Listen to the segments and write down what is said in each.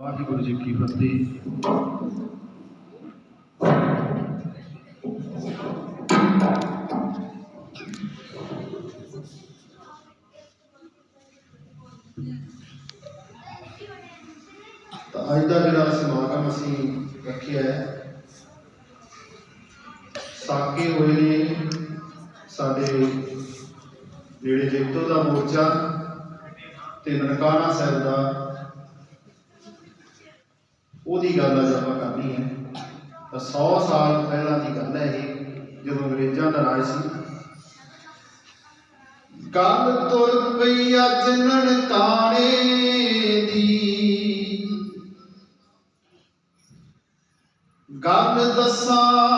ਵਾਹਿਗੁਰੂ ਜੀ ਕੀ ਫਤਿਹ। ਅੱਜ ਦਾ ਜਿਹੜਾ ਸਮਾਗਮ ਅਸੀਂ ਰੱਖਿਆ ਹੈ, ਸਾਕੇ ਹੋਏ ਨੇ ਸਾਡੇ ਜਿਹੜੇ ਜੇਤੋ ਦਾ ਮੋਰਚਾ ਤੇ ਨਨਕਾਣਾ ਸਾਹਿਬ ਦਾ ਉਹਦੀ ਗੱਲ ਅੱਜ ਆਪਾਂ ਕਰਨੀ ਹੈ। ਤਾਂ 100 ਸਾਲ ਪਹਿਲਾਂ ਦੀ ਗੱਲ ਹੈ ਇਹ, ਜਦੋਂ ਅੰਗਰੇਜ਼ਾਂ ਦਾ ਰਾਜ ਸੀ। ਗੱਲ ਤੁਰ ਪਈ ਅੱਜ ਨਨਕਾਣੇ ਦੀ। ਗੱਲ ਦੱਸਾਂ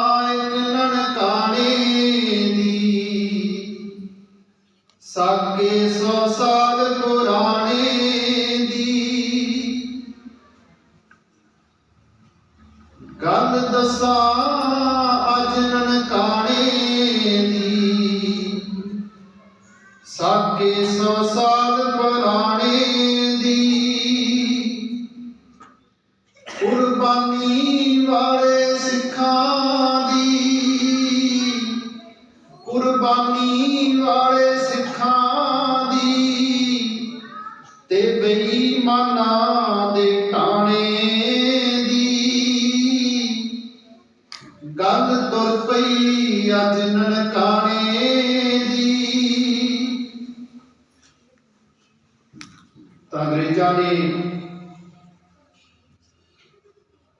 ਸਾਗੇ ਸੌ ਸਾਲ ਪੁਰਾਣੇ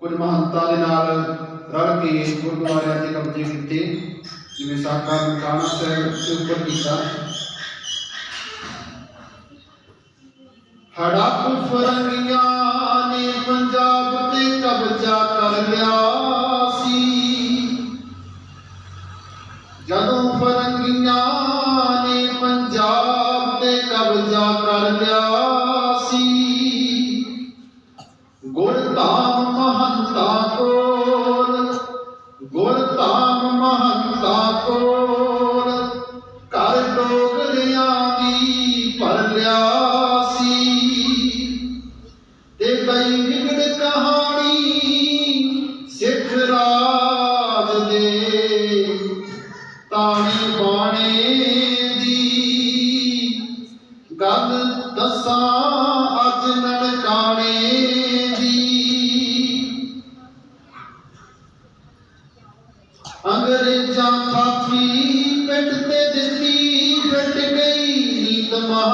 ਕੁਝ ਮਹੰਤਾਂ ਦੇ ਨਾਲ ਰਲ ਕੇ ਗੁਰਦੁਆਰਿਆਂ ਤੇ ਕਬਜ਼ੇ ਕੀਤੇ ਜਿਵੇਂ ਸਾਕਾ ਨਨਕਾਣਾ ਸਾਹਿਬ ਦੇ ਉੱਪਰ ਕੀਤਾ ਹੜਪ ਫਰੰਗੀਆਂ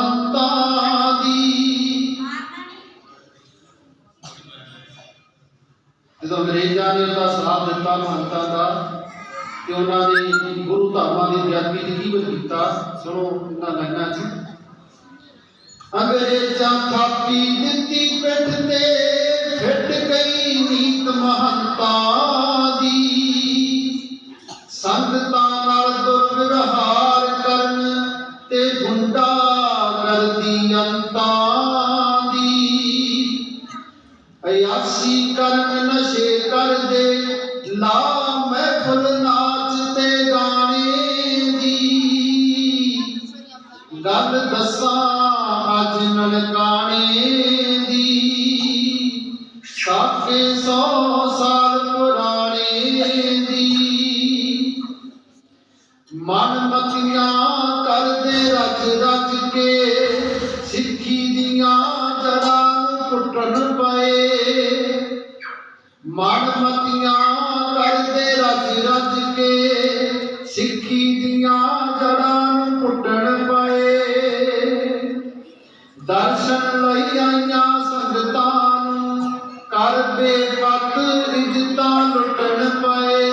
ਨੀਤ ਦੀ। ਜਦੋਂ ਅੰਗਰੇਜ਼ਾਂ ਨੇ ਉਹਦਾ ਸਾਥ ਦਿੱਤਾ ਮਹੰਤਾ ਦਾ, ਤੇ ਉਹਨਾਂ ਨੇ ਗੁਰੂ ਧਾਮਾਂ ਦੀ ਬੇਅਦਬੀ ਤੇ ਕੀ ਕੀਤਾ? ਸੁਣੋ ਇਹਨਾਂ ਲਾਈਨਾਂ 'ਚ। ਅੰਗਰੇਜ਼ਾਂ ਥਾਪੀ ਦਿੱਤੀ ਪਿੱਠ ਤੇ, ਫਿੱਟ ਗਈ ਨੀਤ ਮਹੰਤਾ ਦੀ। ਸੰਗਤਾਂ ਨਾਲ ਦੁਰਵਿਵਹਾਰ ਅਯਾਸੀ ਕਰਨ ਨਸ਼ੇ ਕਰਦੇ ਲਾ ਸਿੱਖੀ ਦੀਆਂ ਜੜਾਂ ਨੂੰ ਪੁੱਟਣ ਪਏ ਦਰਸ਼ਨ ਲਈ ਆਈਆਂ ਸੰਗਤਾਂ ਨੂੰ ਕਰ ਬੇਪਤ ਇੱਜ਼ਤਾਂ ਲੁੱਟਣ ਪਏ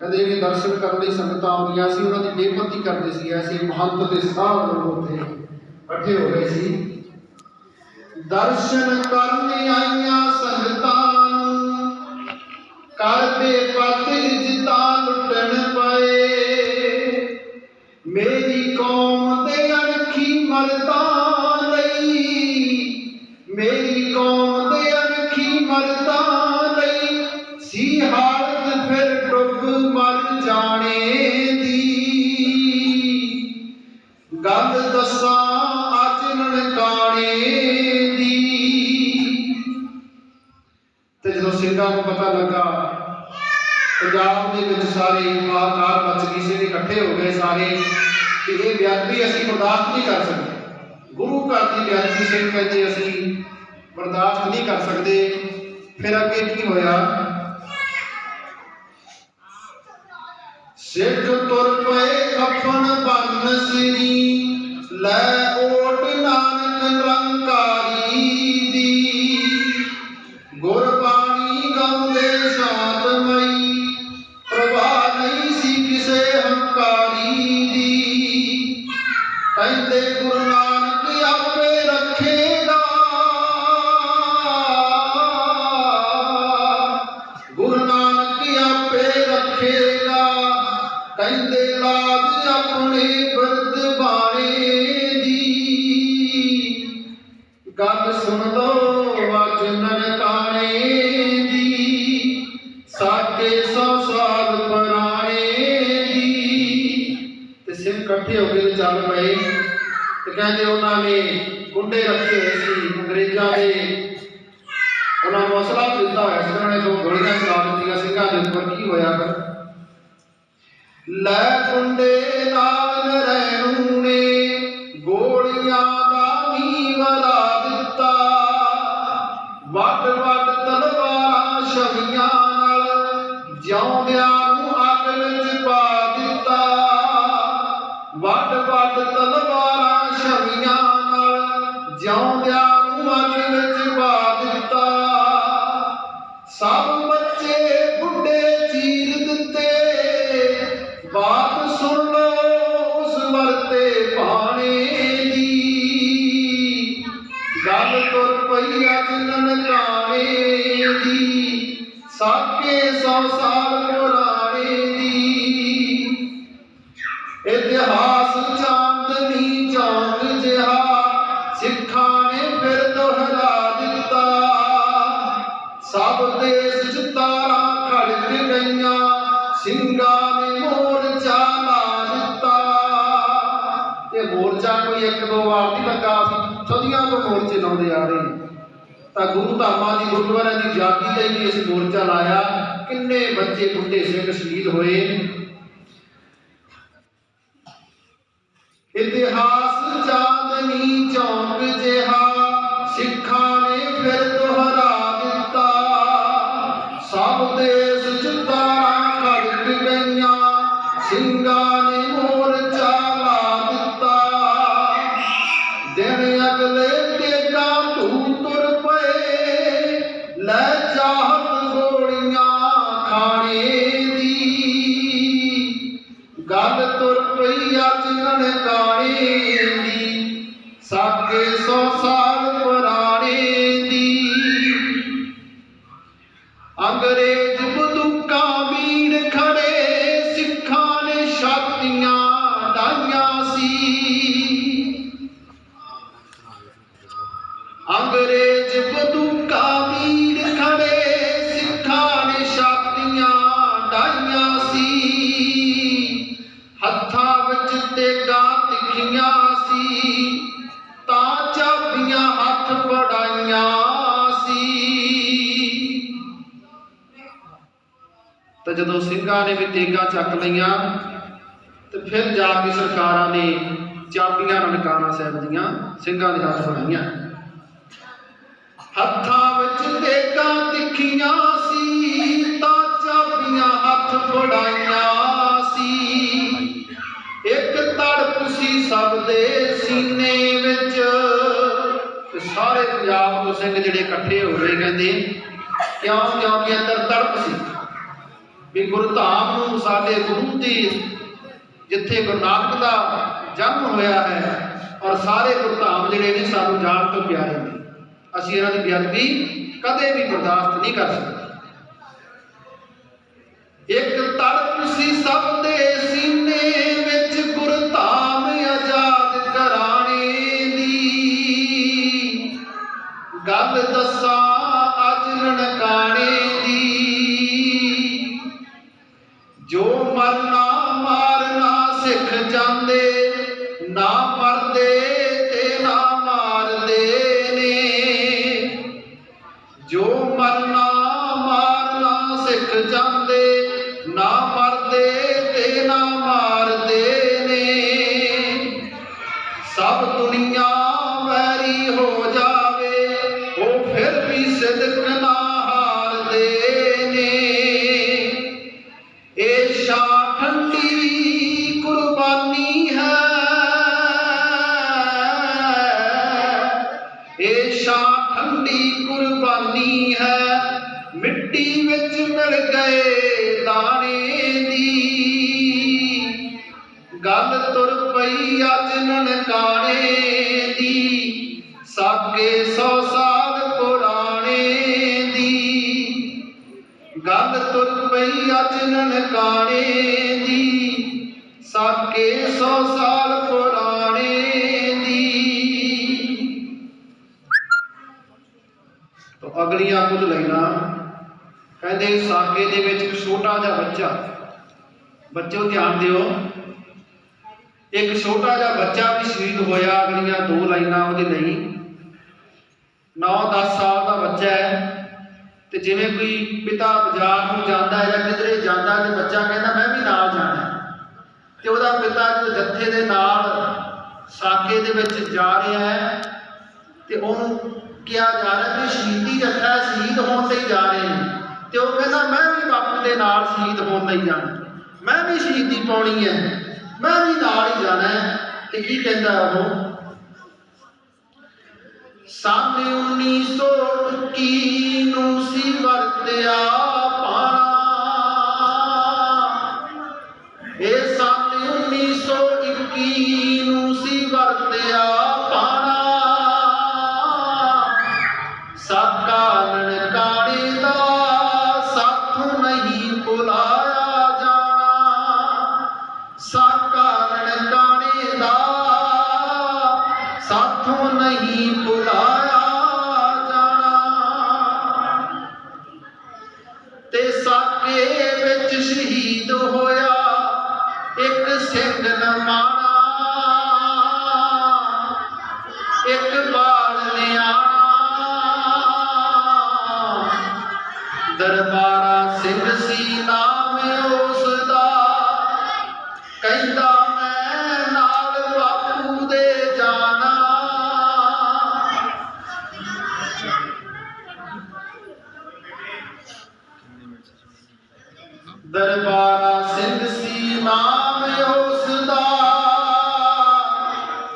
ਕਹਿੰਦੇ ਜਿਹੜੇ ਦਰਸ਼ਨ ਕਰਨ ਲਈ ਸੰਗਤਾਂ ਆਉਂਦੀਆਂ ਸੀ, ਉਹਨਾਂ ਦੀ ਬੇਪਤੀ ਕਰਦੇ ਸੀ। ਐਸੇ ਮਹੰਤ ਤੇ ਸਾਧ ਲੋਕ ਉੱਥੇ ਇਕੱਠੇ ਹੋ ਗਏ ਸੀ। ਦਰਸ਼ਨ ਕਰਨ ਆਈਆਂ ਸੰਗਤਾਂ ਨੂੰ ਕਰ ਬੇਪਤ ਮਰਦਾ ਲਈ ਮੇਰੀ ਕੌਮ ਦੇ ਜਦੋਂ ਸਿੰਘਾਂ ਨੂੰ ਪਤਾ ਲੱਗਾ, ਪੰਜਾਬ ਦੇ ਵਿੱਚ ਸਾਰੇ ਆਕਾਰ ਮੱਚ ਇਕੱਠੇ ਹੋ ਗਏ ਸਾਰੇ, ਕਿ ਇਹ ਵਿਅਕਤੀ ਅਸੀਂ ਬਰਦਾਸ਼ਤ ਨਹੀਂ ਕਰ ਸਕਦੇ। ਘਰ ਦੀ ਬੇਅਦਬੀ ਸਿੰਘ ਅਸੀਂ ਬਰਦਾਸ਼ਤ ਨਹੀਂ ਕਰ ਸਕਦੇ। ਫਿਰ ਅੱਗੇ ਕੀ ਹੋਇਆ? ਸਿੱਖ ਤੁਰ ਪਏ ਕਫਨ ਬੰਨ ਸਿਰੀ, ਲੈ ਓਟ ਨਾਨਕ ਨਿਰੰਕਾਰੀ ਕਹਿੰਦੇ ਲਾਜ ਆਪਣੇ ਬਿਰਦ ਬਾਣੇ ਦੀ। ਗੱਲ ਸੁਣਦਾ ਸਾਕੇ ਸੌ ਸਾਲ ਪੁਰਾਣੇ ਦੀ। ਇਤਿਹਾਸ ਚਾਂਦਨੀ ਚੌਂਕ ਜਿਹਾ, ਸਿੱਖਾਂ ਨੇ ਫਿਰ ਦੁਹਰਾ ਦਿੱਤਾ। ਸਭ ਦੇਸ਼ ਚ ਤਾਰਾਂ ਖੜਕ ਗਈਆਂ, ਸਿੰਘਾਂ ਨੇ ਮੋਰਚਾ ਲਾ ਦਿੱਤਾ। ਇਹ ਮੋਰਚਾ ਕੋਈ ਇੱਕ ਦੋ ਵਾਰ ਨਹੀਂ ਲੱਗਾ ਸੀ ਸਦੀਆਂ ਤੋਂ ਮੋਰਚੇ ਲਾਉਂਦੇ ਆ ਰਹੇ। ਤਾਂ ਗੁਰੂ ਧਾਮਾਂ ਦੀ, ਗੁਰਦੁਆਰਿਆਂ ਦੀ ਜਾਤੀ ਲਈ ਵੀ ਅਸੀਂ ਮੋਰਚਾ ਲਾਇਆ। ਕਿੰਨੇ ਬੱਚੇ ਬੁੱਢੇ ਸਿੰਘ ਸ਼ਹੀਦ ਹੋਏ। ਇਤਿਹਾਸ ਚਾਂਦਨੀ ਚੌਂਕ ਜਿਹਾ ਸਿੱਖਾਂ ਦੀ ਤਾਂ ਜਦੋਂ ਸਿੰਘਾਂ ਨੇ ਵੀ ਤੇਗਾਂ ਚੱਕ ਲਈਆਂ, ਤੇ ਫਿਰ ਜਾ ਕੇ ਸਰਕਾਰਾਂ ਨੇ ਚਾਬੀਆਂ ਨਨਕਾਣਾ ਸਾਹਿਬ ਦੀਆਂ ਸਿੰਘਾਂ ਦੇ ਹੱਥ ਫੜਾਈਆਂ। ਹੱਥਾਂ ਵਿੱਚ ਤੇਗਾਂ ਤਿੱਖੀਆਂ ਸੀ, ਤਾਂ ਚਾਬੀਆਂ ਹੱਥ ਫੜਾਈਆਂ ਸੀ। ਇੱਕ ਤੜਪ ਸੀ ਸਭ ਦੇ ਸੀਨੇ ਵਿੱਚ, ਤੇ ਸਾਰੇ ਪੰਜਾਬ ਤੋਂ ਸਿੰਘ ਜਿਹੜੇ ਇਕੱਠੇ ਹੋ ਗਏ ਕਹਿੰਦੇ, ਕਿਉਂ ਕਿਉਂਕਿ ਅੰਦਰ ਤੜਪ ਸੀ? ਵੀ ਗੁਰਧਾਮ ਨੂੰ ਸਾਡੇ ਗੁਰੂ ਦੀ ਜਿੱਥੇ ਗੁਰੂ ਨਾਨਕ ਦਾ ਜਨਮ ਹੋਇਆ ਹੈ ਔਰ ਸਾਰੇ ਗੁਰਧਾਮ ਜਿਹੜੇ ਨੇ ਸਾਨੂੰ ਜਾਣ ਤੋਂ ਪਿਆਰੇ ਨੇ। ਅਸੀਂ ਇਹਨਾਂ ਦੀ ਬੇਅਦਬੀ ਕਦੇ ਵੀ ਬਰਦਾਸ਼ਤ ਨਹੀਂ ਕਰ ਸਕਦੇ। ਇੱਕ ਤੜਪ ਸੀ ਸਭ ਦੇ ਸੀਨੇ ਵਿੱਚ ਗੁਰਧਾਮ ਆਜ਼ਾਦ ਕਰਾਣੇ ਦੀ। ਗੱਲ ਦੱਸ ਵਿੱਚ ਗਏ ਦਾਣੇ ਦੀ। ਗੱਲ ਤੁਰ ਪਈ ਅੱਜ ਨਨਕਾਣੇ ਬੱਚਿਓ ਧਿਆਨ ਦਿਓ। ਇੱਕ ਛੋਟਾ ਜਿਹਾ ਬੱਚਾ ਵੀ ਸ਼ਹੀਦ ਹੋਇਆ, ਅਗਲੀਆਂ ਦੋ ਲਾਈਨਾਂ ਉਹਦੇ ਲਈ 9-10 ਸਾਲ ਦਾ ਬੱਚਾ ਹੈ ਤੇ ਜਿਵੇਂ ਕੋਈ ਪਿਤਾ ਬਾਜ਼ਾਰ ਨੂੰ ਜਾਂਦਾ ਹੈ ਜਾਂ ਕਿਧਰੇ ਜਾਂਦਾ ਤੇ ਬੱਚਾ ਕਹਿੰਦਾ, ਮੈਂ ਵੀ ਨਾਲ ਜਾਣਾ ਤੇ ਉਹਦਾ ਪਿਤਾ ਜਦੋਂ ਜੱਥੇ ਦੇ ਨਾਲ ਸਾਕੇ ਦੇ ਵਿੱਚ ਜਾ ਰਿਹਾ ਹੈ ਤੇ ਉਹਨੂੰ ਕਿਹਾ ਜਾ ਰਿਹਾ ਵੀ ਸ਼ਹੀਦੀ ਜੱਥਾ ਸ਼ਹੀਦ ਹੋਣ ਲਈ ਜਾ ਰਹੇ ਨੇ। ਤੇ ਉਹ ਕਹਿੰਦਾ, ਮੈਂ ਵੀ ਬਾਪੂ ਦੇ ਨਾਲ ਸ਼ਹੀਦ ਹੋਣ ਲਈ ਜਾਣਾ ਮੈਂ ਵੀ ਸ਼ਹੀਦੀ ਪਾਉਣੀ ਹੈ। ਮੈਂ ਵੀ ਨਾਲ ਹੀ ਜਾਣਾ ਹੈ। ਤੇ ਕੀ ਕਹਿੰਦਾ ਉਹ? ਸਾਨੇ 1921 ਨੂੰ ਸੀ ਵਰਤਿਆ। ਸਾਕੇ ਵਿੱਚ ਸ਼ਹੀਦ ਹੋਇਆ। ਇੱਕ ਸਿੰਘ ਨਮਾਣਾ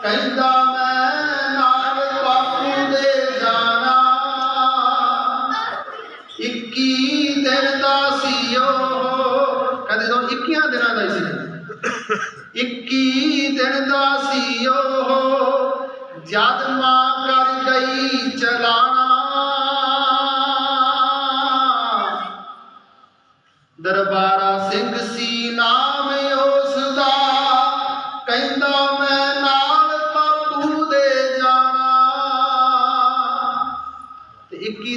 ਕਹਿੰਦਾ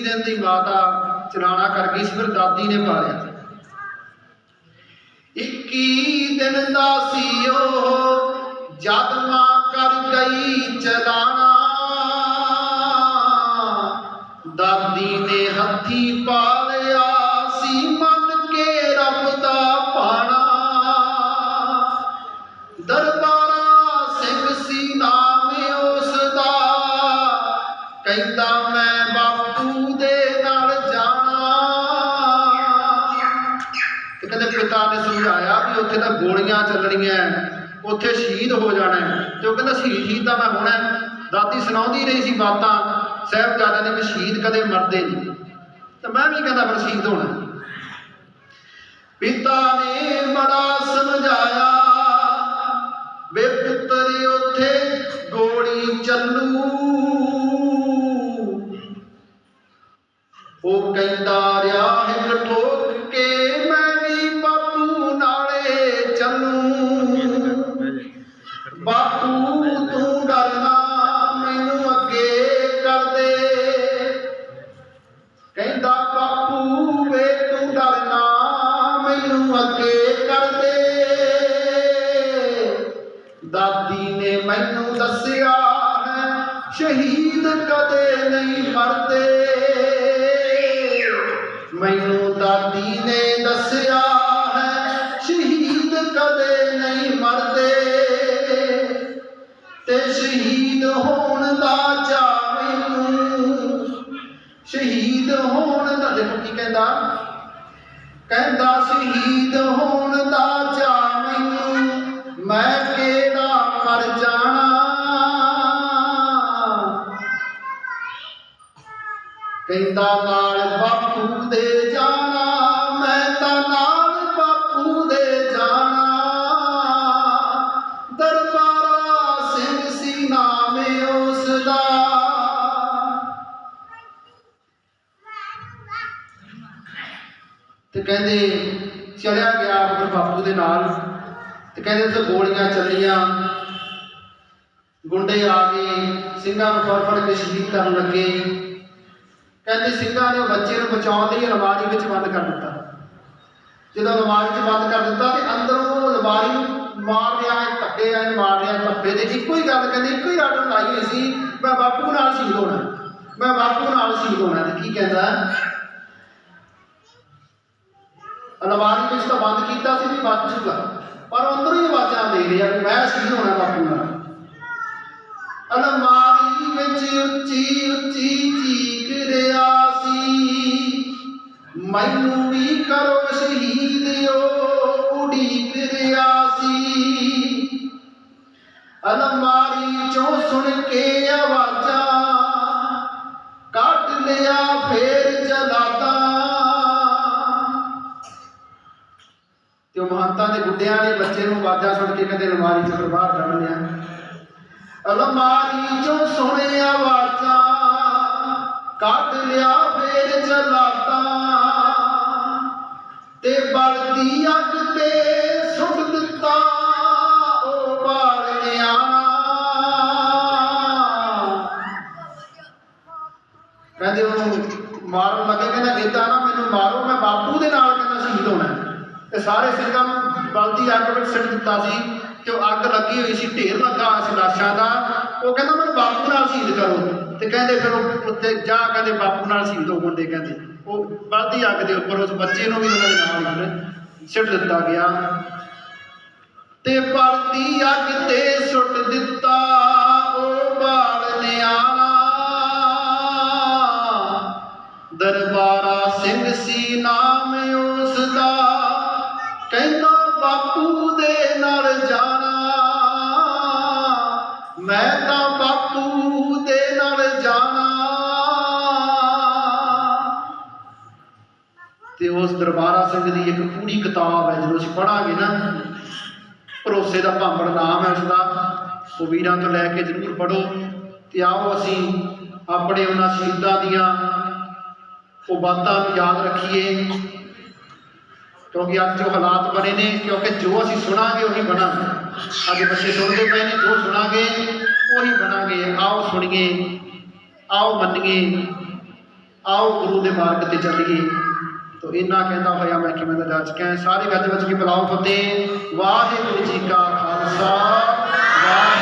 ਦਿਨ ਦੀ ਮਾਤਾ ਚਲਾਣਾ ਕਰ ਗਈ ਸੀ, ਫਿਰ ਦਾਦੀ ਨੇ ਪਾਲਿਆ। 21 ਦਿਨ ਦਾ ਸੀ ਉਹ, ਜਦ ਮਾਂ ਕਰ ਗਈ ਚਲਾਣਾ। ਦਾਦੀ ਨੇ ਹੱਥੀ ਪਾ ਕਹਿੰਦੇ ਨੇ ਸਮਝਾਇਆ ਵੀ ਉੱਥੇ ਤਾਂ ਗੋਲੀਆਂ ਚੱਲਣੀਆਂ ਉੱਥੇ ਸ਼ਹੀਦ ਹੋ ਜਾਣਾ ਤੇ ਉਹ ਕਹਿੰਦਾ, ਸ਼ਹੀਦ ਹੀ ਤਾਂ ਮੈਂ ਹੋਣਾ ਦਾਦੀ ਸੁਣਾਉਂਦੀ ਰਹੀ ਸੀ ਬਾਤਾਂ ਸਾਹਿਬਜ਼ਾਦਿਆਂ ਨੇ ਵੀ ਸ਼ਹੀਦ ਕਦੇ ਮਰਦੇ ਨਹੀਂ ਤੇ ਮੈਂ ਵੀ ਕਹਿੰਦਾ, ਫਿਰ ਸ਼ਹੀਦ ਹੋਣਾ ਪਿਤਾ ਨੇ ਬੜਾ ਸਮਝਾਇਆ, ਵੇ ਪੁੱਤਰ, ਉੱਥੇ ਗੋਲੀ ਚੱਲੂ ਕਹਿੰਦਾ ਕਹਿੰਦਾ ਸ਼ਹੀਦ ਹੋਣ ਦਾ ਚਾ ਮੈਨੂੰ ਮੈਂ ਕਿਹੜਾ ਮਰ ਜਾਣਾ? ਕਹਿੰਦਾ ਨਾਲ ਤੇ ਕਹਿੰਦੇ ਚਲਿਆ ਗਿਆ ਆਪਣੇ ਬਾਪੂ ਦੇ ਨਾਲ ਤੇ ਕਹਿੰਦੇ ਉੱਥੇ ਗੋਲੀਆਂ ਚੱਲੀਆਂ। ਗੁੰਡੇ ਆ ਗਏ ਸਿੰਘਾਂ ਨੂੰ ਫੜ ਫੜ ਕੇ ਸ਼ਹੀਦ ਕਰਨ ਲੱਗੇ। ਕਹਿੰਦੇ ਸਿੰਘਾਂ ਨੇ ਬੱਚੇ ਨੂੰ ਬਚਾਉਣ ਲਈ ਅਲਮਾਰੀ ਵਿੱਚ ਬੰਦ ਕਰ ਦਿੱਤਾ। ਜਦੋਂ ਅਲਮਾਰੀ 'ਚ ਬੰਦ ਕਰ ਦਿੱਤਾ ਤੇ ਅੰਦਰੋਂ ਉਹ ਅਲਮਾਰੀ ਨੂੰ ਮਾਰ ਰਿਹਾ ਹੈ, ਧੱਕੇ ਆਏ ਮਾਰ ਰਿਹਾ ਧੱਪੇ ਦੇ। ਇੱਕੋ ਹੀ ਗੱਲ ਕਹਿੰਦੇ, ਇੱਕੋ ਹੀ ਆਰਡਰ ਲਾਈ ਹੋਈ ਸੀ, ਮੈਂ ਬਾਪੂ ਨਾਲ ਸ਼ਹੀਦ ਹੋਣਾ। ਮੈਂ ਬਾਪੂ ਨਾਲ ਸ਼ਹੀਦ ਹੋਣਾ ਤੇ ਕੀ ਕਹਿੰਦਾ? ਅਲਮਾਰੀ ਵਿੱਚ ਤਾਂ ਬੰਦ ਕੀਤਾ ਸੀ ਵੀ ਬਚ ਚੁੱਕਾ ਪਰ ਉਹ ਅੰਦਰੋਂ ਹੀ ਆਵਾਜ਼ਾਂ ਦੇ ਰਿਹਾ ਵੀ ਮੈਂ ਸੀ ਹੋਣਾ ਸਾਰੇ ਸਿੰਘਾਂ ਨੂੰ ਬਲਦੀ ਅੱਗ ਵਿੱਚ ਸਿੱਟ ਦਿੱਤਾ ਸੀ ਤੇ ਉਹ ਅੱਗ ਲੱਗੀ ਹੋਈ ਸੀ, ਢੇਰ ਲੱਗਾ ਹੋਇਆ ਸੀ, ਲਾਸ਼ਾਂ ਦਾ। ਉਹ ਕਹਿੰਦਾ, ਮੈਨੂੰ ਬਾਪੂ ਨਾਲ ਸ਼ਹੀਦ ਕਰੋ। ਤੇ ਕਹਿੰਦੇ ਫਿਰ ਉਹ ਉੱਤੇ ਜਾ ਕਹਿੰਦੇ ਬਾਪੂ ਨਾਲ ਸ਼ਹੀਦ ਹੋ ਮੁੰਡੇ ਕਹਿੰਦੇ। ਉਹ ਬਲਦੀ ਅੱਗ ਦੇ ਉੱਪਰ ਉਸ ਬੱਚੇ ਨੂੰ ਵੀ ਉਹਨਾਂ ਦੇ ਨਾਲ ਸਿੱਟ ਦਿੱਤਾ ਗਿਆ। ਤੇ ਬਲਦੀ ਅੱਗ ਤੇ ਸੁੱਟ ਦਿੱਤਾ, ਉਹ ਬਾਲਨਿਆਣਾ ਦਰਬਾਰਾ ਸਿੰਘ ਸੀ ਨਾਮ ਉਸ ਦਾ ਕਹਿੰਦਾ ਬਾਪੂ ਦੇ ਨਾਲ ਜਾਣਾ। ਮੈਂ ਤਾਂ ਬਾਪੂ ਦੇ ਨਾਲ ਜਾਣਾ। ਤੇ ਉਸ ਦਰਬਾਰਾ ਸਿੰਘ ਦੀ ਇੱਕ ਪੂਰੀ ਕਿਤਾਬ ਹੈ, ਜਦੋਂ ਅਸੀਂ ਪੜਾਂਗੇ ਨਾ, ਭਰੋਸੇ ਦਾ ਭਾਂਬੜ ਨਾਮ ਹੈ ਉਸਦਾ। ਉਹ ਵੀਰਾਂ ਤੋਂ ਲੈ ਕੇ ਜ਼ਰੂਰ ਪੜੋ ਤੇ ਆਓ ਅਸੀਂ ਆਪਣੇ ਉਹਨਾਂ ਸ਼ਹੀਦਾਂ ਦੀਆਂ ਉਹ ਬਾਤਾਂ ਨੂੰ ਯਾਦ ਰੱਖੀਏ। ਕਿਉਂਕਿ ਅੱਜ ਜੋ ਹਾਲਾਤ ਬਣੇ ਨੇ, ਕਿਉਂਕਿ ਜੋ ਅਸੀਂ ਸੁਣਾਂਗੇ ਉਹੀ ਬਣਾਂਗੇ। ਅੱਜ ਬੱਚੇ ਸੁਣਦੇ ਪਏ ਨੇ, ਜੋ ਸੁਣਾਂਗੇ ਉਹੀ ਬਣਾਂਗੇ। ਆਓ ਸੁਣੀਏ, ਆਓ ਮੰਨੀਏ, ਆਓ ਗੁਰੂ ਦੇ ਮਾਰਗ ਤੇ ਚੱਲੀਏ। ਤੋ ਇੰਨਾ ਕਹਿੰਦਾ ਹੋਇਆ ਮੈਂ ਕਿਵੇਂ ਦਾ ਜਾ ਚੁੱਕਿਆ ਸਾਰੇ ਗੱਜ ਵਿੱਚ ਕੀ ਬੁਲਾਓ ਫਤਿਹ। ਵਾਹਿਗੁਰੂ ਜੀ ਕਾ ਖਾਲਸਾ, ਵਾਹਿਗੁਰੂ